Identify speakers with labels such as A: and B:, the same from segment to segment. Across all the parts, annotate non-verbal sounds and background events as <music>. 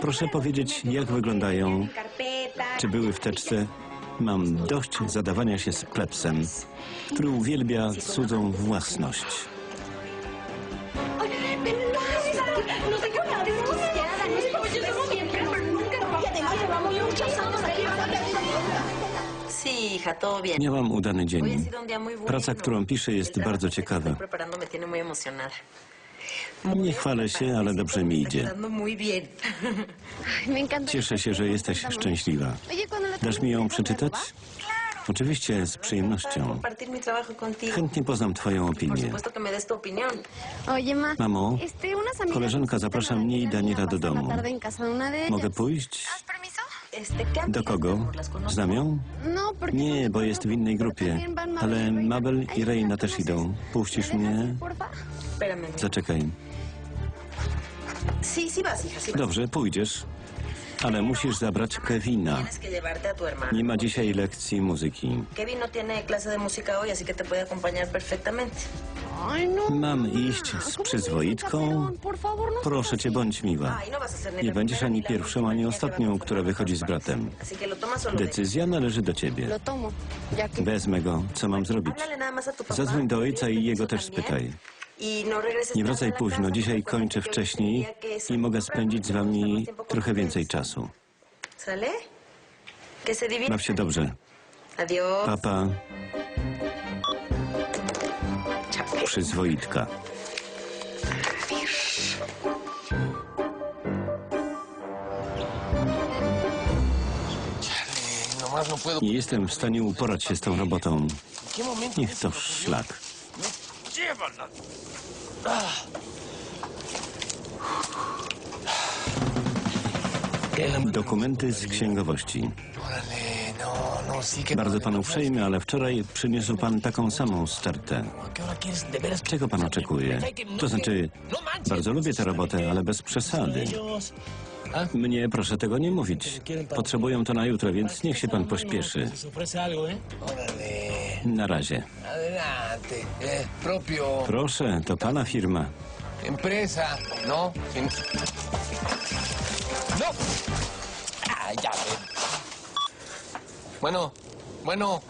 A: Proszę powiedzieć, jak wyglądają, czy były w teczce. Mam dość zadawania się z plebsem, który uwielbia cudzą własność. Miałam udany dzień. Praca, którą piszę, jest bardzo ciekawa. Nie chwalę się, ale dobrze mi idzie. <laughs>
B: encanta.
A: Cieszę się, że jesteś szczęśliwa. Dasz mi ją przeczytać? Oczywiście, z przyjemnością. Chętnie poznam Twoją opinię. Mamo, koleżanka zaprasza mnie i
B: la
A: Daniela do domu. Mogę pójść?
B: ¿Das permiso?
C: Este, ¿qué amigas,
A: Do kogo? Znam ją?
B: No,
A: Nie,
B: no
A: bo jest w innej grupie. Ale
B: Mabel y
A: Mabel i Reina
B: ¿las
A: też idą. Puścisz
B: ¿Me dejas
A: mnie? Zaczekaj.
C: Sí, sí vas, hija, sí vas.
A: Dobrze, pójdziesz. Ale musisz zabrać Kevina.
C: Tienes que llevarte a tu hermano.
A: Nie ma dzisiaj lekcji muzyki.
C: Kevin no tiene clase de música hoy, así que te puede acompañar perfectamente.
B: Ay, no.
A: Mam iść
B: ¿Cómo
A: z przyzwoitką?
B: no
A: Proszę cię, bądź miła.
C: No vas a ser ni
A: Nie
C: la
A: będziesz
C: primera,
A: ani
C: ni la
A: pierwszą,
C: última
A: ani
C: niña que va a
A: ostatnią, która wychodzi z bratem.
C: Así que lo tomas o lo dejas.
A: Decyzja należy do ciebie.
B: Lo tomo. Ya que...
A: Wezmę go. Co mam zrobić?
C: Háblale nada más a tu papá.
A: Zadzwoń do ojca i
C: Pídele
A: jego
C: permiso
A: też
C: también.
A: spytaj.
C: No
A: Nie wracaj późno. Dzisiaj kończę wcześniej i mogę spędzić z wami trochę więcej czasu. Baw się dobrze. Papa, przyzwoitka. Nie jestem w stanie uporać się z tą robotą.
D: ¿En qué momento?
A: Dokumenty z księgowości. Bardzo pan uprzejmy, ale wczoraj przyniósł pan taką samą stertę. Czego pan oczekuje? To znaczy, bardzo lubię tę robotę, ale bez przesady. Mnie proszę tego nie mówić. Potrzebują to na jutro, więc niech się pan pośpieszy. Na razie.
D: Adelante. Eh, propio.
A: Proszę, to pana firma.
D: Empresa. No. Sin... No. Ah, ya ven. Bueno, bueno.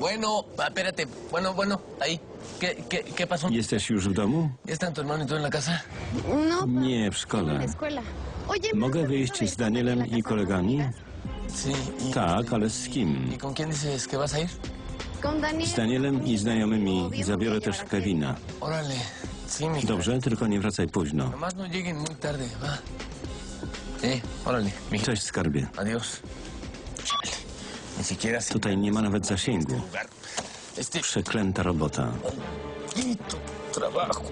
D: Bueno, ah, espérate. Bueno, bueno, ahí. ¿Qué, qué, qué pasó?
A: Jesteś już w domu?
D: ¿Ya están tu hermano y tú en la casa?
B: No,
A: Nie, w
B: en
A: szkole.
B: la escuela. Oye, ¿me
A: Mogę
B: das
A: wyjść
B: permiso
A: z Danielem
B: a
A: i kolegami?
D: Sí. Y,
A: Tak, ale z kim?
D: ¿Y con quién dices que vas a ir?
A: Z Danielem i znajomymi. Zabiorę też Kevina.
D: Órale. Sí, mi.
A: Dobrze, tylko nie wracaj późno.
D: Nomás no lleguen muy tarde, va. Órale, mi.
A: Cześć, skarbie.
D: Adiós. Chale. Ni siquiera se
A: Tutaj nie ma nawet zasięgu.
D: lugar. Este
A: Przeklęta robota.
D: maldito trabajo.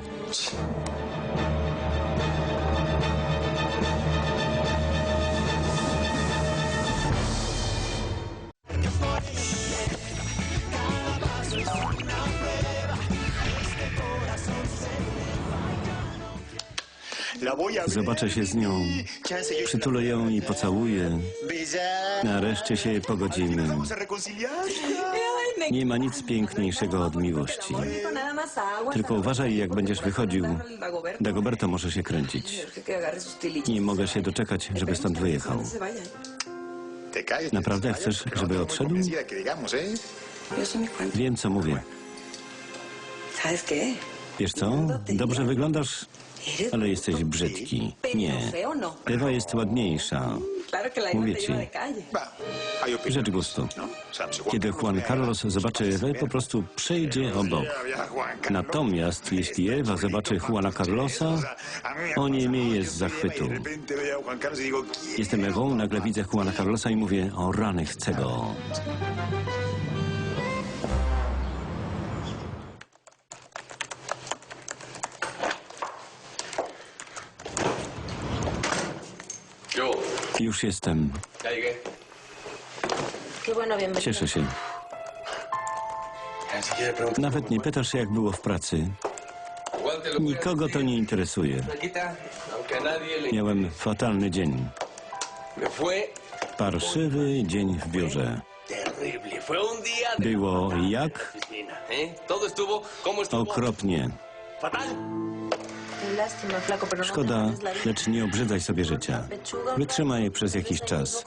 A: Zobaczę się z nią. Przytulę ją i pocałuję. Nareszcie się pogodzimy. Nie ma nic piękniejszego od miłości. Tylko uważaj, jak będziesz wychodził.
C: Dagoberto.
A: Może się kręcić. Nie mogę się doczekać, żeby stąd wyjechał. Naprawdę chcesz, żeby odszedł? Wiem, co mówię. Wiesz co? Dobrze wyglądasz, ale jesteś brzydki. Nie. Ewa jest ładniejsza. Mówię ci. Rzecz gustu. Kiedy Juan Carlos zobaczy Ewę, po prostu przejdzie obok. Natomiast jeśli Ewa zobaczy Juana Carlosa,
E: pasa,
A: z zachwytu.
E: Y de repente veo a Juan Carlos y digo, ¿quién
A: Jestem Ewą, nagle widzę Juana Carlosa i mówię, o rany, chcę go. Już jestem.
D: ya llegué.
C: Qué bueno, bienvenido.
A: Cieszę się. Nawet nie pytasz się, jak było w pracy.
D: Igual te lo voy a
A: Nikogo to
D: decir.
A: nie interesuje.
D: Blanquita, aunque a nadie le...
A: Miałem fatalny dzień.
D: Me fue
A: Parszywy dzień w biurze.
D: terrible. Fue un día de...
A: Było jak?
D: oficina, ¿eh? Todo estuvo como estuvo.
A: Okropnie.
D: Fatal.
A: Szkoda, lecz nie obrzydzaj sobie życia. Wytrzymaj przez jakiś czas.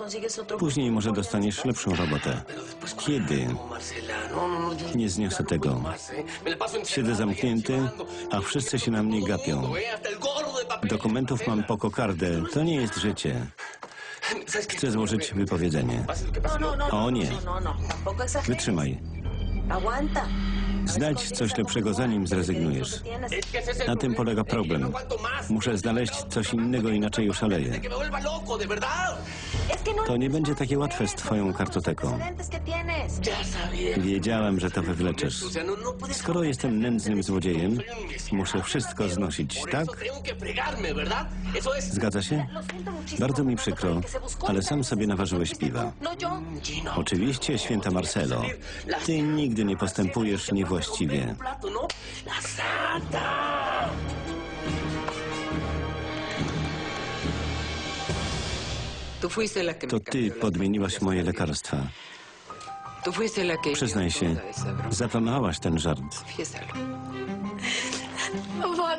A: Później może dostaniesz lepszą robotę. Kiedy? Nie zniosę tego. Siedzę zamknięty, a wszyscy się na mnie gapią. Dokumentów mam po kokardę. To nie jest życie. Chcę złożyć wypowiedzenie. O nie. Wytrzymaj.
C: Aguanta.
A: Znajdź coś lepszego, zanim zrezygnujesz. Na tym polega problem. Muszę znaleźć coś innego, inaczej oszaleję. To nie będzie takie łatwe z twoją kartoteką. Wiedziałem, że to
D: puedes
A: Skoro jestem nędznym złodziejem, muszę wszystko znosić, tak? Zgadza się? Bardzo mi przykro, ale sam sobie naważyłeś piwa. Oczywiście, święta Marcelo. Ty nigdy nie postępujesz niewłaściwie.
F: Que
A: To ty podmieniłaś moje lekarstwa. Przyznaj się, zaplanowałaś ten żart.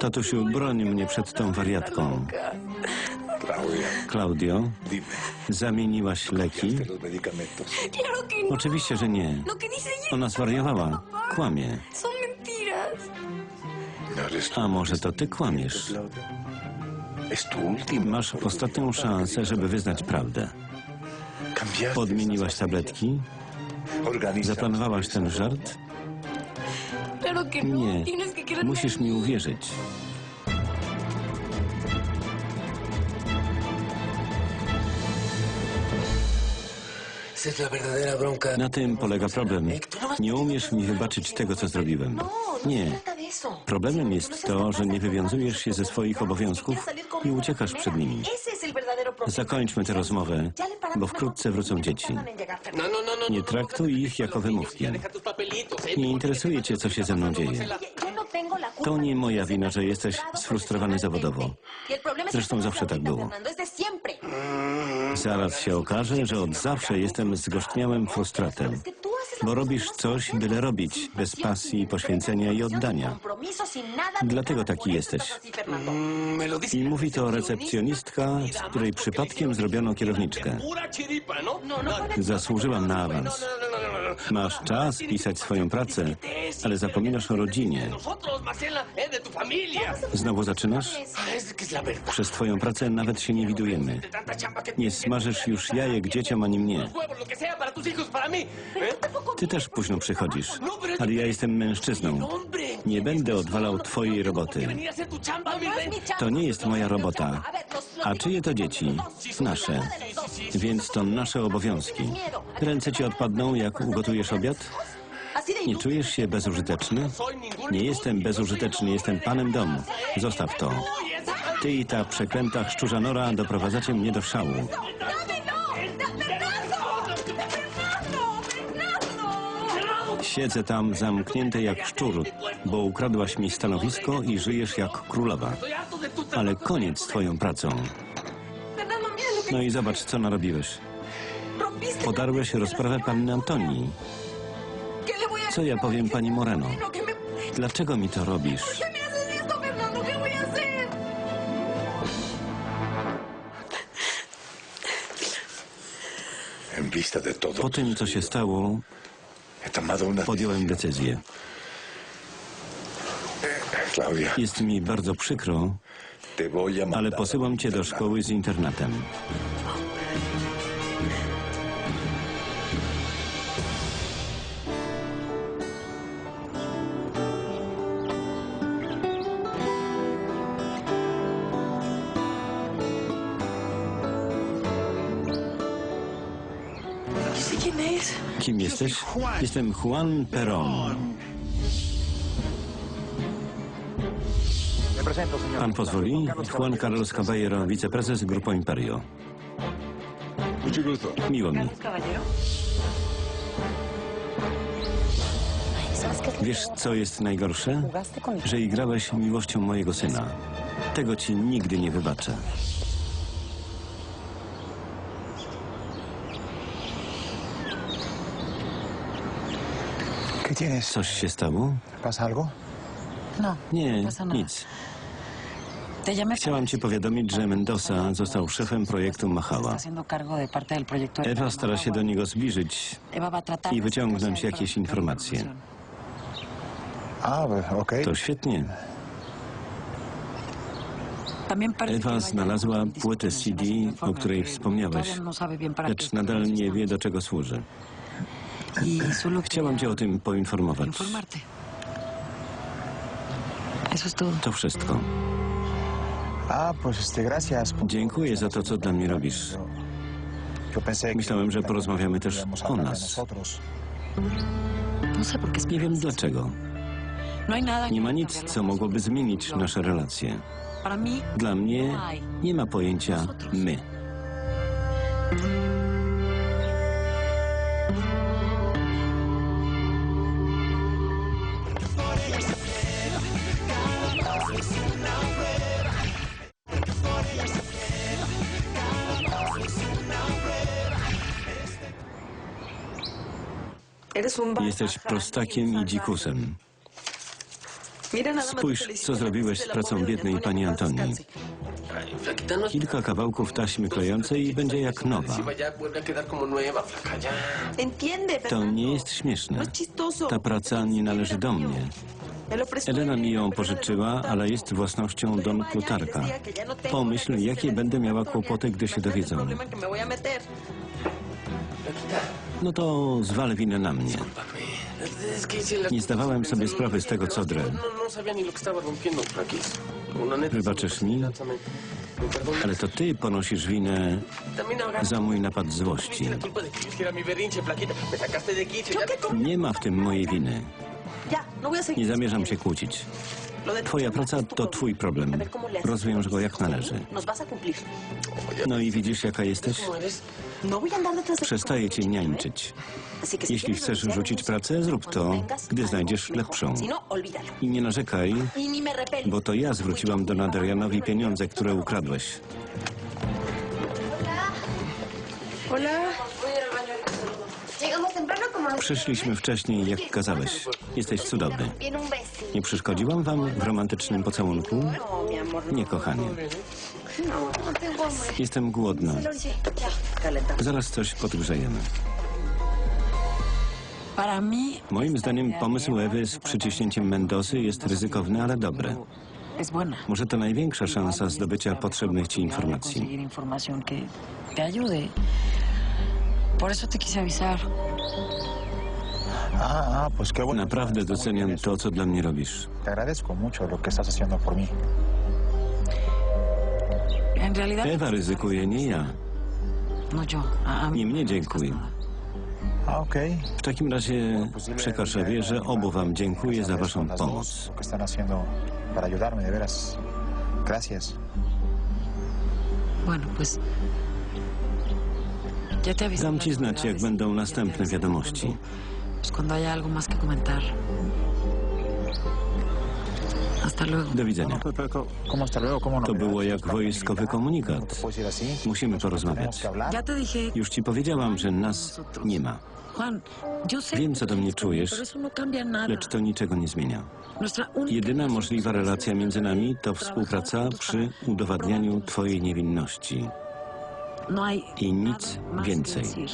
A: Tatusiu, broń mnie przed tą wariatką. Klaudio, zamieniłaś leki? Oczywiście, że nie. Ona zwariowała. Kłamie.
G: son mentiras.
E: No
A: A może to ty kłamiesz? Masz ostatnią szansę, żeby wyznać prawdę. Podmieniłaś tabletki? Zaplanowałaś ten żart? Nie. Musisz mi uwierzyć. Na tym polega problem. Nie umiesz mi wybaczyć tego, co zrobiłem.
C: No, no
A: Nie. Problemem jest to, że nie wywiązujesz się ze swoich obowiązków i uciekasz przed nimi. Zakończmy tę rozmowę, bo wkrótce wrócą dzieci.
D: No, no, no, no.
A: Nie
D: no,
A: traktuj
D: no,
A: ich jako wymówki.
D: ¿eh?
A: Nie interesuje cię, co się ze mną dzieje.
C: No
A: To nie moja wina, że jesteś sfrustrowany zawodowo.
C: Y
A: Zresztą
C: no es
A: zawsze tak było.
C: Fernando, es de siempre.
A: Zaraz się okaże, że od zawsze jestem zgorzkniałym frustratem. Bo robisz coś, byle robić, bez pasji, poświęcenia i oddania. Dlatego taki jesteś. I mówi to recepcjonistka, z której przypadkiem zrobiono kierowniczkę. Zasłużyłam na awans. Masz czas pisać swoją pracę, ale zapominasz o rodzinie. Znowu zaczynasz? Przez twoją pracę nawet się nie widujemy. Nie smażysz już jajek dzieciom ani mnie. Ty też późno przychodzisz, ale ja jestem mężczyzną. Nie będę odwalał twojej roboty. To nie jest moja robota. A czyje to dzieci? Nasze. Więc to nasze obowiązki. Ręce ci odpadną, jak ugotujesz obiad? Nie czujesz się bezużyteczny? Nie jestem bezużyteczny, jestem panem domu. Zostaw to. Ty i ta przeklęta szczurza Nora doprowadzacie mnie do szału. Siedzę tam zamknięty jak szczur, bo ukradłaś mi stanowisko i żyjesz jak królowa. Ale koniec z twoją pracą. No i zobacz, co narobiłeś. Podarłeś rozprawę panny Antonii.
G: ¿Qué le voy a
A: Co ja powiem pani Moreno? Dlaczego mi to robisz? Po tym, co się stało, podjąłem decyzję. Jest mi bardzo przykro, ale posyłam cię do szkoły z internatem. Kim jesteś? Jestem Juan Perón. Pan pozwoli? Juan Carlos Caballero, wiceprezes Grupo Imperio. Miło mi. Wiesz, co jest najgorsze? Że igrałeś miłością mojego syna. Tego ci nigdy nie wybaczę. Coś się stało?
F: No,
A: Nie,
F: nada.
A: nic. Chciałam Ci powiadomić, że Mendoza został szefem projektu
F: de
A: Ewa stara się do niego zbliżyć i wyciągnąć jakieś informacje.
E: Ah.
A: To świetnie. Ewa
F: no
A: znalazła płytę CD, o której wspomniałeś,
F: no
A: lecz nadal nie wie, do czego służy.
F: Y
A: Chciałam Cię o tym poinformować. To wszystko. Dziękuję za to, co dla mnie robisz. Myślałem, że porozmawiamy też o nas.
F: No
A: Nie wiem dlaczego.
F: No nada
A: Nie ma nic, co mogłoby zmienić nasze relacje. Dla mnie nie ma pojęcia my. Jesteś prostakiem i dzikusem. Spójrz, co zrobiłeś z pracą biednej pani
D: no
A: Kilka kawałków taśmy klejącej i będzie jak nowa. To nie jest śmieszne.
C: No.
A: Ta praca nie należy do mnie. Elena mi ją pożyczyła, ale jest własnością Don Plutarka. Pomyśl, jakie będę miała kłopoty, gdy się dowiedzą. No to zwal winę na mnie. Nie zdawałem sobie sprawy z tego, co drę. Wybaczysz mi? Ale to ty ponosisz winę za mój napad złości. Nie ma w tym mojej winy. Nie zamierzam się kłócić. Twoja praca to twój problem. Rozwiąż go jak należy. No i widzisz, jaka jesteś?
C: No
A: Przestaję cię niańczyć. Jeśli chcesz rzucić
C: renuncia.
A: pracę, zrób to, gdy znajdziesz lepszą.
C: No.
A: I nie narzekaj,
C: Y
A: bo to ja zwróciłam Don Adrianowi pieniądze, które ukradłeś. Przyszliśmy wcześniej, jak kazałeś. Jesteś cudowny. Nie przeszkodziłam wam w romantycznym pocałunku?
C: No, no.
A: Nie, kochanie.
B: No.
A: Jestem głodna. Zaraz coś podgrzejemy. Moim zdaniem pomysł Ewy z przyciśnięciem Mendosy jest ryzykowny, ale dobry. Może to największa szansa zdobycia potrzebnych ci informacji.
H: Ah, ah.
A: Naprawdę doceniam to, co dla mnie robisz. Ewa ryzykuje, nie ja.
F: No
A: Nie mnie
F: me
A: dziękuj.
F: nada.
H: Ok.
A: W takim razie przekaż Ewie, że obu wam dziękuję za waszą pomoc. Dam ci znać, jak będą następne wiadomości.
F: cuando haya algo más que comentar. Hasta luego.
A: Do widzenia.
H: No, pero, pero, ¿Cómo hasta luego? ¿Cómo no?
A: To było jak wojskowy komunikat. Musimy porozmawiać.
H: que hablar.
F: Ya te dije,
A: Już ci powiedziałam, że nas nie ma.
F: Juan, yo sé
A: Wiem, co do mnie czujesz,
F: pero eso no cambia nada.
A: Lecz to niczego nie zmienia.
F: Nuestra única
A: Jedyna możliwa relacja między nami to współpraca przy udowadnianiu twojej niewinności.
F: No hay
A: I
F: nada
A: nic
F: más que
A: więcej.
F: decir.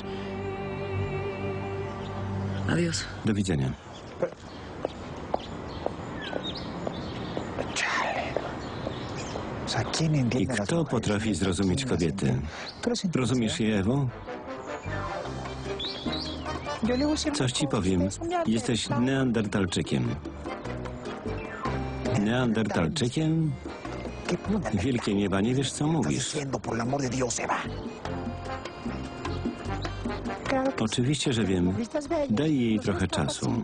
F: Adiós.
A: Do widzenia. I kto potrafi zrozumieć
H: ¿Quién las
A: kobiety? Rozumiesz je, Ewo? Coś ci powiem. Jesteś neandertalczykiem. Neandertalczykiem?
H: ¿Qué puta le
A: Wielkie nieba, nie wiesz, co mówisz.
H: Eva?
A: Oczywiście, że wiem. Daj jej trochę czasu.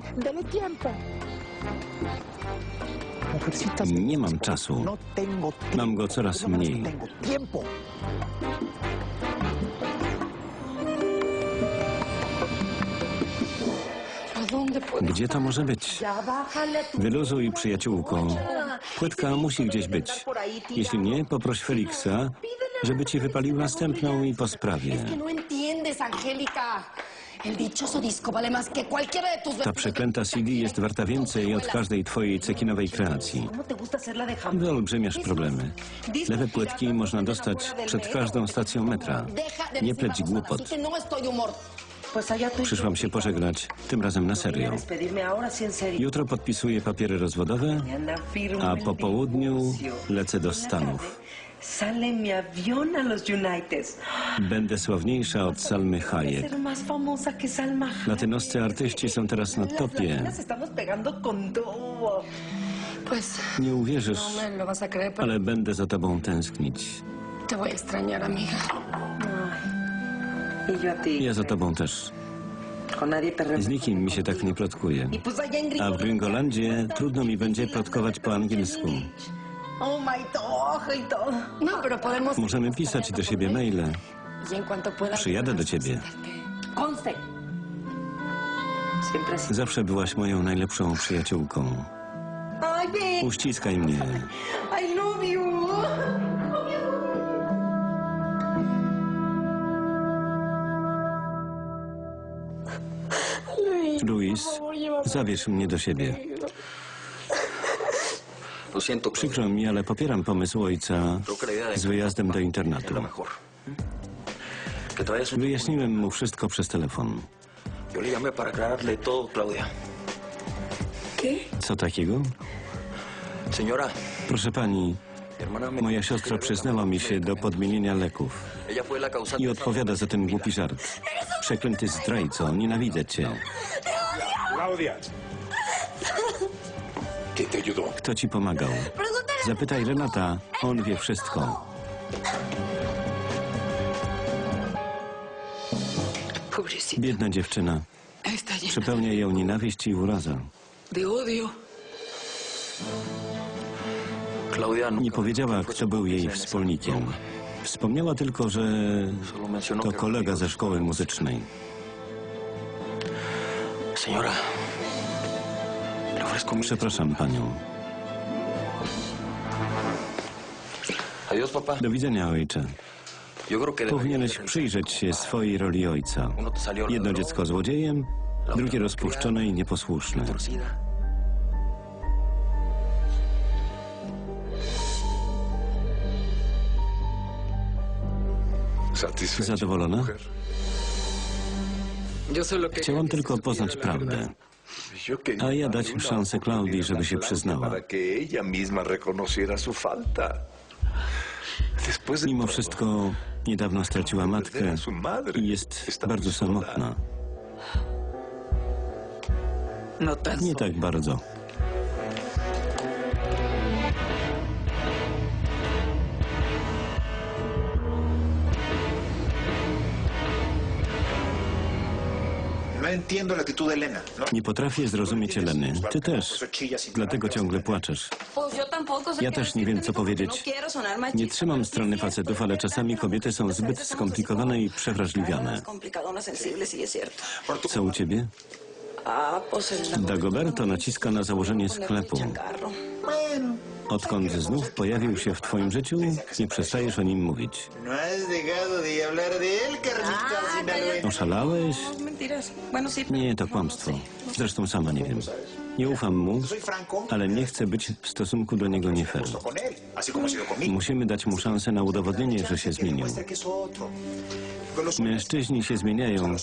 A: Nie mam czasu.
H: no.
A: Mam go coraz
H: No
A: mniej. Gdzie to może być? Wyluzuj, przyjaciółko. Płytka musi gdzieś być. Jeśli nie, poproś Feliksa, żeby ci wypalił następną i po sprawie.
B: El dichoso disco vale más que cualquiera de tus
A: Ta przeklęta CD jest warta więcej od każdej twojej cekinowej kreacji. Wyolbrzymiasz problemy. Lewe płytki można dostać przed każdą stacją metra. Nie pleć głupot.
B: no
C: tú.
A: Przyszłam się pożegnać, tym razem na serio. Jutro podpisuję papiery rozwodowe, a po południu lecę do Stanów.
C: Sale mi avión a los Uniteds.
A: Będę sławniejsza od Salmy Hayek.
C: Ser más famosa que Salma Hayek.
A: Latynoscy artyści są teraz na topie.
C: latinas estamos pegando con todo.
B: Pues
A: Nie uwierzysz,
B: no me lo vas a creer, pero
A: ale będę za tobą tęsknić.
B: te voy a extrañar, amiga.
C: Y yo a ti.
A: Ja za tobą też.
C: Con nadie te
A: Z nikim mi się tak nie plotkuje.
C: Y pues allá en
A: A w Gringolandzie trudno mi będzie plotkować po angielsku.
C: Oh.
B: No, pero podemos...
A: Możemy pisać do siebie maile.
B: Y en cuanto pueda...
A: Przyjadę do ciebie.
B: Conste.
C: Siempre así.
A: Zawsze byłaś moją najlepszą przyjaciółką.
C: Ay, babe.
A: Uściskaj mnie.
C: I love you.
A: Luis, zabierz mnie do siebie. Przykro mi, ale popieram pomysł ojca z wyjazdem do internatu. Wyjaśniłem mu wszystko przez telefon. Co takiego? Proszę pani, moja siostra przyznała mi się do podmienienia leków i odpowiada za ten głupi żart. Przeklęty zdrajco, nienawidzę cię.
E: Claudia.
A: Kto ci pomagał? Zapytaj Renata, on wie wszystko. Biedna dziewczyna. Przepełnia ją nienawiść i uraza.
B: de odio.
I: Claudia nunca
A: Nie powiedziała, kto był jej wspólnikiem. Wspomniała tylko, że to kolega ze szkoły muzycznej.
I: Mil
A: Przepraszam panią. Do widzenia, ojcze. Powinieneś przyjrzeć się swojej roli ojca. Jedno dziecko złodziejem, drugie rozpuszczone i nieposłuszne. Zadowolona? Chciałam tylko poznać prawdę. A ja dać szansę Klaudii, żeby się przyznała. Mimo wszystko niedawno straciła matkę i jest bardzo samotna.
B: No
A: Nie tak bardzo. Nie potrafię zrozumieć Eleny. Ty też. Dlatego ciągle płaczesz. Ja też nie wiem, co powiedzieć.
G: No
A: Nie trzymam strony facetów, ale czasami kobiety są zbyt skomplikowane i przewrażliwiane. Co u ciebie?
G: Ah,
A: Dagoberto naciska na założenie sklepu. Odkąd znów pojawił się w twoim życiu, nie przestajesz o nim mówić.
E: No Sinaloa.
A: Oszalałeś?
G: No, sí.
A: Nie, to kłamstwo. Zresztą sama nie wiem. Nie ufam mu, ale nie chcę być w stosunku do niego nie fair. Musimy dać mu szansę na udowodnienie, że się zmienił. Mężczyźni się zmieniają,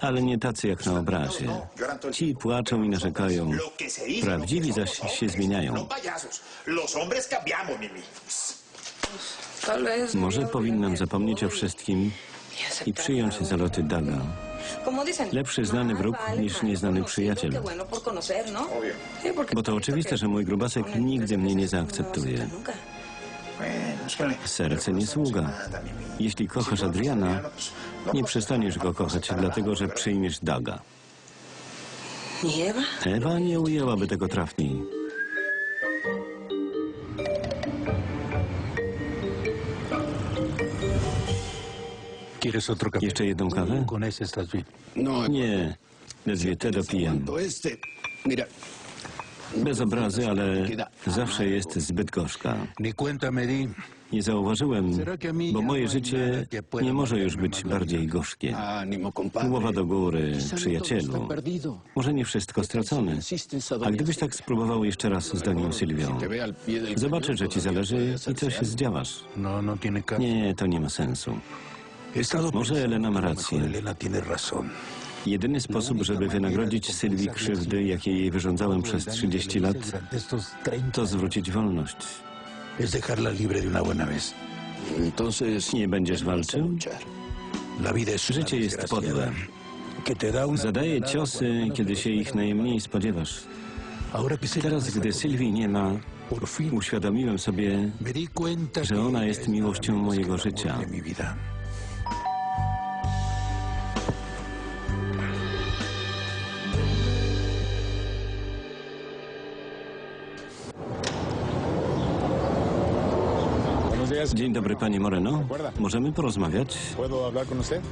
A: ale nie tacy jak na obrazie. Ci płaczą i narzekają. Prawdziwi zaś się zmieniają. Może powinnam zapomnieć o wszystkim i przyjąć zaloty Daga. Lepszy znany wróg niż nieznany przyjaciel. Bo to oczywiste, że mój grubasek nigdy mnie nie zaakceptuje. Serce nie sługa. Jeśli kochasz Adriana, nie przestaniesz go kochać, dlatego że przyjmiesz Daga. Ewa nie ujęłaby tego trafniej. Jeszcze jedną kawę?
J: No,
A: Nie, ledwie te dopiję. Bez obrazy, ale zawsze jest zbyt gorzka. Nie zauważyłem, bo moje życie nie może już być bardziej gorzkie. Głowa do góry, przyjacielu. Może nie wszystko stracone. A gdybyś tak spróbował jeszcze raz z Danią Sylwią? Zobaczy, że ci zależy i coś zdziałasz.
K: No, no.
A: Nie, to nie ma sensu. Może Elena ma rację. Jedyny sposób, żeby wynagrodzić Sylwii krzywdy, jakie jej wyrządzałem przez 30 lat,
K: Durante estos 30
A: to zwrócić wolność.
K: es dejarla libre de una buena vez.
A: Nie będziesz walczył? Życie jest podłe. Zadaje ciosy,
K: cuando
A: kiedy się ich najmniej spodziewasz. Teraz, gdy Sylwii nie ma, uświadomiłem sobie, że ona jest miłością mojego życia. Dzień dobry, panie Moreno. Możemy porozmawiać?
H: ¿Puedo hablar con usted?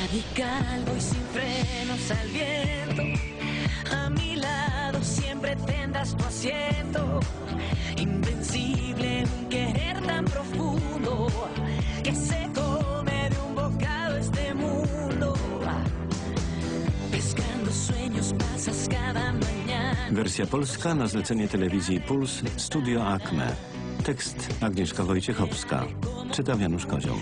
C: Radical, voy sin frenos al viento. A mi lado siempre tendrás tu asiento. Invencible, un querer tan profundo que se
A: Wersja polska na zlecenie telewizji Puls Studio Acme. Tekst Agnieszka Wojciechowska. Czyta Janusz Kozioł.